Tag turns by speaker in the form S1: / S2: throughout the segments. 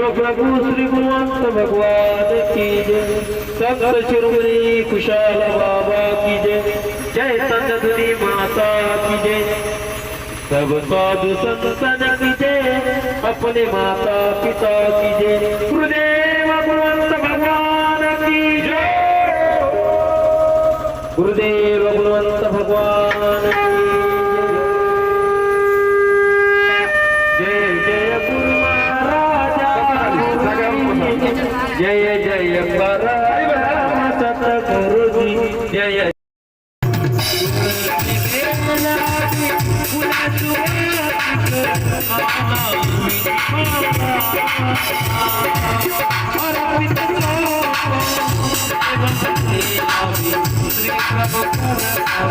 S1: विश्व प्रभु श्री गुरुवंत भगवान की जय। सक्त शिरोमणि कुशाल बाबा की जय जय सतधुनी माता की जय। सब साधु संतन की जय। अपने माता पिता की जय। జయ జయ పరాయణ సత గురుజీ జయ శ్రీ ప్రభుత్వ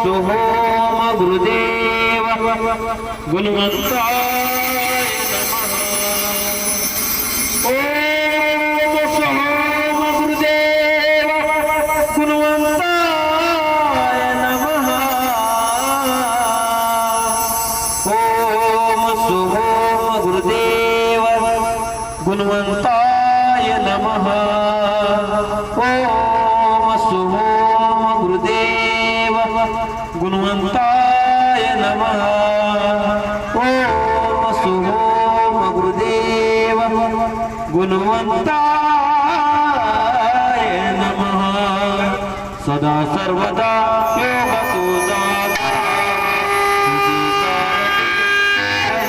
S1: सुहोम गुरुदेव। गुणवंताय ओम सुहोम नमः। ओम सुहोम गुरुदेव। गुणवंता गुणवंताय नमः। ओम सोम गुरुदेव गुणवंताय नमः। सदा सर्वदा योग तुझा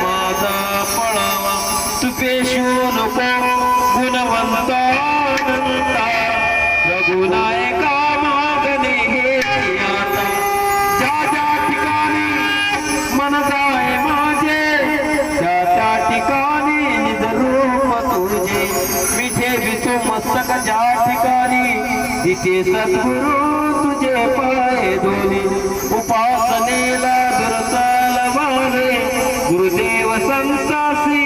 S1: माझा पळावा तुपेशू नको गुणवंता तिथे सद्गुरु तुझे पाय दोन्ही उपासनेला गुरुदेव संतासी